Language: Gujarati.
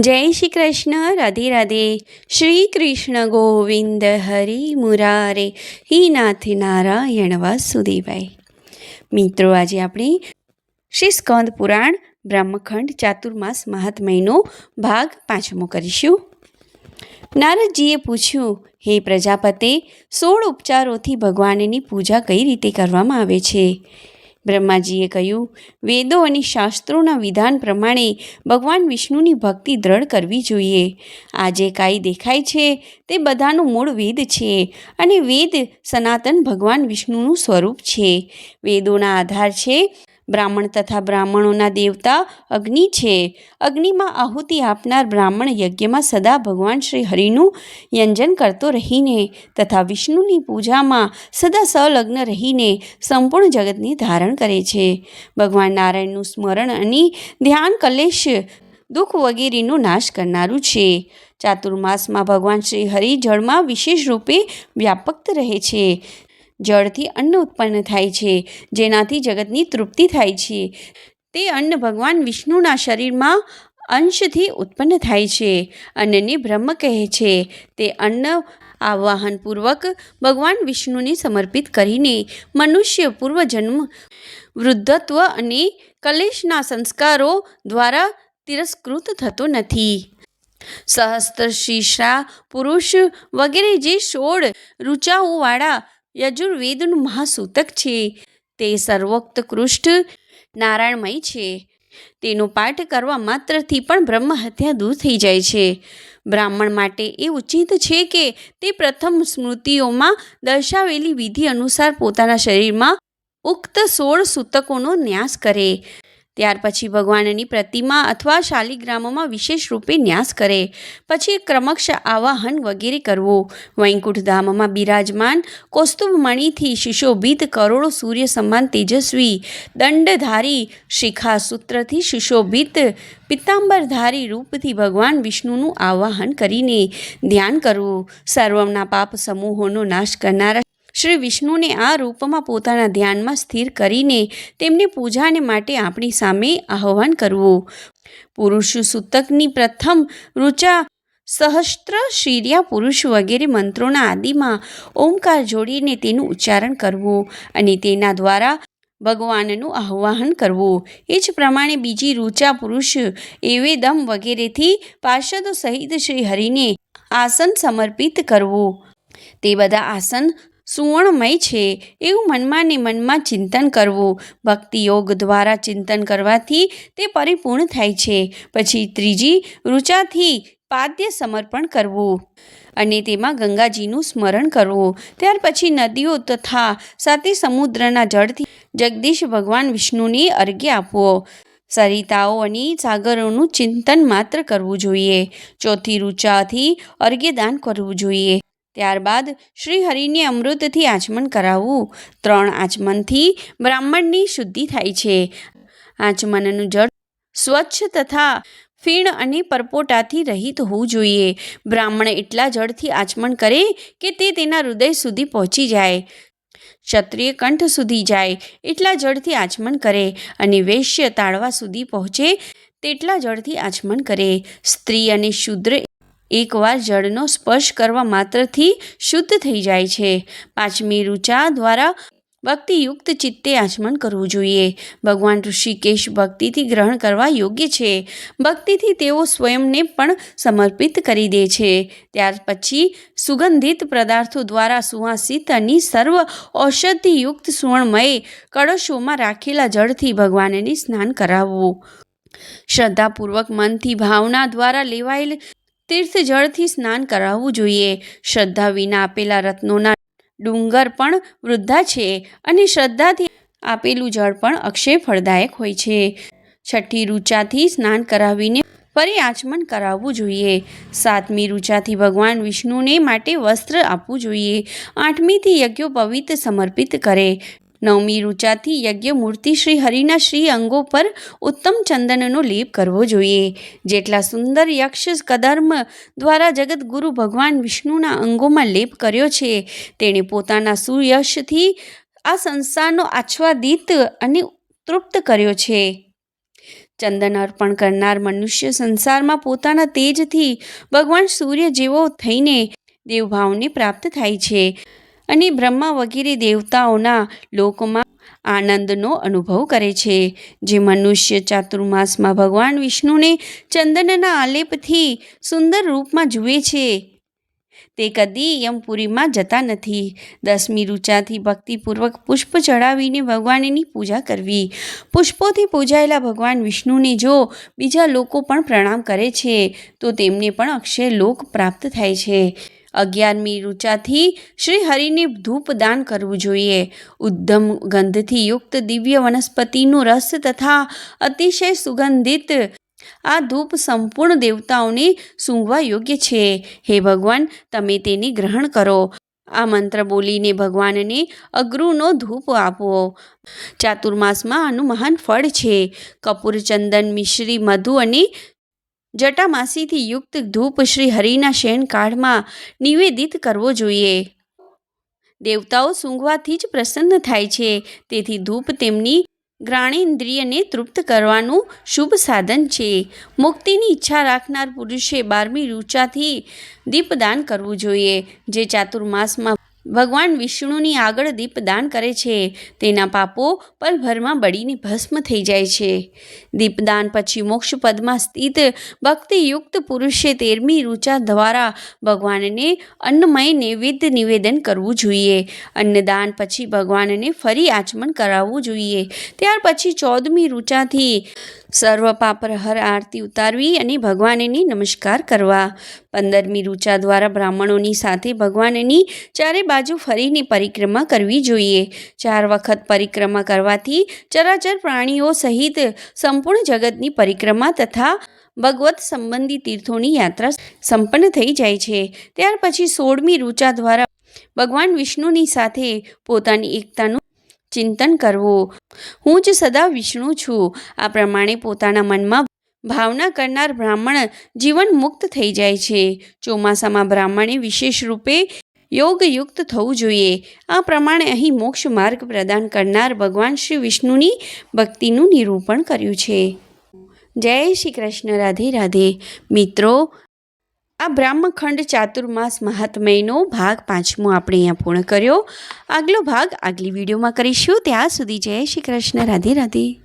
જય શ્રી કૃષ્ણ, રાધે રાધે. શ્રી કૃષ્ણ ગોવિંદ હરિ મુરારે. હિનાથ નારાયણ વાસુદેવાય. મિત્રો, આજે આપણે શ્રી સ્કંદ પુરાણ, બ્રહ્મખંડ, ચાતુર્માસ, મહાત્મયનો ભાગ પાંચમો કરીશું. નારદજીએ પૂછ્યું, હે પ્રજાપતે, સોળ ઉપચારોથી ભગવાનની પૂજા કઈ રીતે કરવામાં આવે છે? બ્રહ્માજીએ કહ્યું, વેદો અને શાસ્ત્રોના વિધાન પ્રમાણે ભગવાન વિષ્ણુની ભક્તિ દ્રઢ કરવી જોઈએ. આજે કાંઈ દેખાય છે, તે બધાનું મૂળ વેદ છે અને વેદ સનાતન ભગવાન વિષ્ણુનું સ્વરૂપ છે. વેદોના આધાર છે બ્રાહ્મણ તથા બ્રાહ્મણોના દેવતા અગ્નિ છે. અગ્નિમાં આહુતિ આપનાર બ્રાહ્મણ યજ્ઞમાં સદા ભગવાન શ્રી હરિનું યંજન કરતો રહીને તથા વિષ્ણુની પૂજામાં સદા સંલગ્ન રહીને સંપૂર્ણ જગતને ધારણ કરે છે. ભગવાન નારાયણનું સ્મરણ અને ધ્યાન કલેશ, દુઃખ વગેરેનો નાશ કરનારું છે. ચાતુર્માસમાં ભગવાન શ્રી હરિ જળમાં વિશેષ રૂપે વ્યાપક રહે છે. જળથી અન્ન ઉત્પન્ન થાય છે, જેનાથી જગતની તૃપ્તિ થાય છે. તે અન્ન ભગવાન વિષ્ણુના શરીરમાં અંશથી ઉત્પન્ન થાય છે, અન્નને બ્રહ્મ કહે છે. તે અન્ન આવાહનપૂર્વક ભગવાન વિષ્ણુને સમર્પિત કરીને મનુષ્ય પૂર્વજન્મ, વૃદ્ધત્વ અને કલેશના સંસ્કારો દ્વારા તિરસ્કૃત થતો નથી. સહસ્ત્ર શીર્ષા પુરુષ વગેરે જે સોળ ઋચાઓવાળા યજુર્વેદનું મહાસૂતક છે. તે સર્વોત્કૃષ્ટ નારાયણમય છે. તેનો પાઠ કરવા માત્રથી પણ બ્રહ્મ હત્યા દૂર થઈ જાય છે. બ્રાહ્મણ માટે એ ઉચિત છે કે તે પ્રથમ સ્મૃતિઓમાં દર્શાવેલી વિધિ અનુસાર પોતાના શરીરમાં ઉક્ત સોળ સૂતકોનો ન્યાસ કરે. ત્યાર પછી ભગવાનની પ્રતિમા અથવા શાલિગ્રામોમાં વિશેષ રૂપે ન્યાસ કરે. પછી ક્રમક્ષ આવાહન વગેરે કરવું. વૈકુંઠધામમાં બિરાજમાન કૌસ્તુભ મણિથી સુશોભિત કરોડો સૂર્ય સમાન તેજસ્વી દંડધારી શિખા સૂત્રથી સુશોભિત પિત્તાંબરધારી રૂપથી ભગવાન વિષ્ણુનું આવાહન કરીને ધ્યાન કરવું. સર્વના પાપ સમૂહોનો નાશ કરનારા શ્રી વિષ્ણુને આ રૂપમાં પોતાના ધ્યાનમાં સ્થિર કરીને તેમને પૂજાને માટે આપણી સામે આહ્વાન કરવું. પુરુષ સૂતકની પ્રથમ ઋચા સહસ્ત્ર શિર્યા પુરુષ વગેરે મંત્રોના આદિમાં ઓમકાર જોડીને તેનું ઉચ્ચારણ કરવું અને તેના દ્વારા ભગવાનનું આહ્વાન કરવું. એ જ પ્રમાણે બીજી ઋચા પુરુષ એવેદમ વગેરેથી પાર્ષદો સહિત શ્રી હરિને આસન સમર્પિત કરવું. તે બધા આસન સુવર્ણમય છે એવું મનમાં ને મનમાં ચિંતન કરવું. ભક્તિ યોગ દ્વારા ચિંતન કરવાથી તે પરિપૂર્ણ થાય છે. પછી ત્રીજી ઋચાથી પાદ્ય સમર્પણ કરવું અને તેમાં ગંગાજીનું સ્મરણ કરવું. ત્યાર પછી નદીઓ તથા સાથે સમુદ્રના જળથી જગદીશ ભગવાન વિષ્ણુને અર્ઘ્ય આપવો. સરિતાઓ અને સાગરોનું ચિંતન માત્ર કરવું જોઈએ. ચોથી ઋચાથી અર્ઘ્યદાન કરવું જોઈએ. ત્યારબાદ શ્રી હરિને અમૃતથી આચમન કરાવવું. ત્રણ આચમનથી બ્રાહ્મણની શુદ્ધિ થાય છે. આચમનનું જળ સ્વચ્છ તથા ફીણ અને પરપોટાથી રહિત હોવું જોઈએ. બ્રાહ્મણ એટલા જળથી આચમન કરે કે તે તેના હૃદય સુધી પહોંચી જાય. ક્ષત્રિય કંઠ સુધી જાય, એટલા જળથી આચમન કરે અને વૈશ્ય તાળવા સુધી પહોંચે, તેટલા જળથી આચમન કરે. સ્ત્રી અને શુદ્ર એકવાર જળનો સ્પર્શ કરવા માત્રથી શુદ્ધ થઈ જાય છે. પાંચમી ઋચા દ્વારા ભક્તિયુક્ત ચિત્તે આચમન કરવું જોઈએ. ભગવાન ઋષિકેશ ભક્તિથી ગ્રહણ કરવા યોગ્ય છે. ભક્તિથી તેઓ સ્વયંને પણ સમર્પિત કરી દે છે. ત્યાર પછી સુગંધિત પદાર્થો દ્વારા સુવાસિત અને સર્વ ઔષધિયુક્ત સુવર્ણમય કળશોમાં રાખેલા જળથી ભગવાનને સ્નાન કરાવવું. શ્રદ્ધાપૂર્વક મનથી ભાવના દ્વારા લેવાયેલ તીર્થ જળથી સ્નાન કરાવવું જોઈએ. શ્રદ્ધા વિના આપેલા રત્નોના ડુંગર પણ વૃદ્ધા છે અને શ્રદ્ધાથી આપેલું જળ પણ અક્ષય ફળદાયક હોય છે. છઠ્ઠી ઋચાથી સ્નાન કરાવીને ફરી આચમન કરાવવું જોઈએ. સાતમી ઋચાથી ભગવાન વિષ્ણુને માટે વસ્ત્ર આપવું જોઈએ. આઠમીથી યજ્ઞો પવિત્ર સમર્પિત કરે. નવમી ઋચાથી યજ્ઞ મૂર્તિ શ્રી હરિના શ્રી અંગો પર ઉત્તમ ચંદનનો લેપ કરવો જોઈએ. જેટલા સુંદર યક્ષ કદર્મ દ્વારા જગતગુરુ ભગવાન વિષ્ણુના અંગોમાં લેપ કર્યો છે, તેણે પોતાના સુયશથી આ સંસારનો આચ્છાદિત અને તૃપ્ત કર્યો છે. ચંદન અર્પણ કરનાર મનુષ્ય સંસારમાં પોતાના તેજથી ભગવાન સૂર્ય જેવો થઈને દેવભાવને પ્રાપ્ત થાય છે. અને બ્રહ્મા વગેરે દેવતાઓના લોકમાં આનંદનો અનુભવ કરે છે. જે મનુષ્ય ચાતુર્માસમાં ભગવાન વિષ્ણુને ચંદનના આલેપથી સુંદર રૂપમાં જુએ છે. તે કદી યમપુરીમાં જતા નથી. દસમી ઋચાથી ભક્તિપૂર્વક પુષ્પ ચડાવીને ભગવાનની પૂજા કરવી. પુષ્પોથી પૂજાયેલા ભગવાન વિષ્ણુને જો બીજા લોકો પણ પ્રણામ કરે છે, તો તેમને પણ અક્ષય લોક પ્રાપ્ત થાય છે. અગિયારમી ઋચાથી શ્રી હરિને ધૂપ દાન કરવું જોઈએ. ઉદ્ધમ ગંધથી યુક્ત દિવ્ય વનસ્પતિનું રસ તથા અતિશય સુગંધિત આ ધૂપ સંપૂર્ણ દેવતાઓને સૂંઘવા યોગ્ય છે. હે ભગવાન, તમે તેને ગ્રહણ કરો. આ મંત્ર બોલીને ભગવાનને અગ્રુનો ધૂપ આપવો ચાતુર્માસમાં આનું મહાન ફળ છે. કપૂર ચંદન મિશ્રી, મધુ અને જટામાસીથી યુક્ત ધૂપ શ્રી હરિના શયનકાળમાં નિવેદિત કરવો જોઈએ. દેવતાઓ સૂંઘવાથી જ પ્રસન્ન થાય છે. તેથી ધૂપ તેમની જ્ઞાનેન્દ્રિયને તૃપ્ત કરવાનું શુભ સાધન છે. મુક્તિની ઈચ્છા રાખનાર પુરુષે બારમી રૂચાથી દીપદાન કરવું જોઈએ, જે ચાતુર્માસમાં ભગવાન વિષ્ણુની આગળ દીપદાન કરે છે. તેના પાપો પલભરમાં બળીને ભસ્મ થઈ જાય છે. દીપદાન પછી મોક્ષ પદમાં સ્થિત ભક્તિયુક્ત પુરુષે તેરમી રૂચા દ્વારા ભગવાનને અન્નમય નૈવેદ્ય નિવેદન કરવું જોઈએ. અન્નદાન પછી ભગવાનને ફરી આચમન કરાવવું જોઈએ. ત્યાર પછી ચૌદમી ઋચાથી સર્વ પાપરહર આરતી ઉતારવી અને ભગવાનને નમસ્કાર કરવા. પંદરમી રૂચા દ્વારા બ્રાહ્મણોની સાથે ભગવાનની ચારે બાજુ ફરીને પરિક્રમા કરવી જોઈએ. ચાર વખત પરિક્રમા કરવાથી ચરાચર પ્રાણીઓ સહિત સંપૂર્ણ જગતની પરિક્રમા તથા ભગવત સંબંધી તીર્થોની યાત્રા સંપન્ન થઈ જાય છે. ત્યાર પછી સોળમી રૂચા દ્વારા ભગવાન વિષ્ણુની સાથે પોતાની એકતાનું ચિંતન કરવું. હું જ સદા વિષ્ણુ છું. આ પ્રમાણે પોતાના મનમાં ભાવના કરનાર બ્રાહ્મણ જીવન મુક્ત થઈ જાય છે. ચોમાસામાં બ્રાહ્મણે વિશેષ રૂપે યોગયુક્ત થવું જોઈએ. આ પ્રમાણે અહીં મોક્ષ માર્ગ પ્રદાન કરનાર ભગવાન શ્રી વિષ્ણુની ભક્તિનું નિરૂપણ કર્યું છે. જય શ્રી કૃષ્ણ. રાધે રાધે. મિત્રો આ બ્રાહ્મખંડ ચાતુર્માસ મહાત્મયનો ભાગ પાંચમો આપણે અહીંયા પૂર્ણ કર્યો. આગલો ભાગ આગલી વિડીયોમાં કરીશું. ત્યાં સુધી જય શ્રી કૃષ્ણ. રાધે રાધે.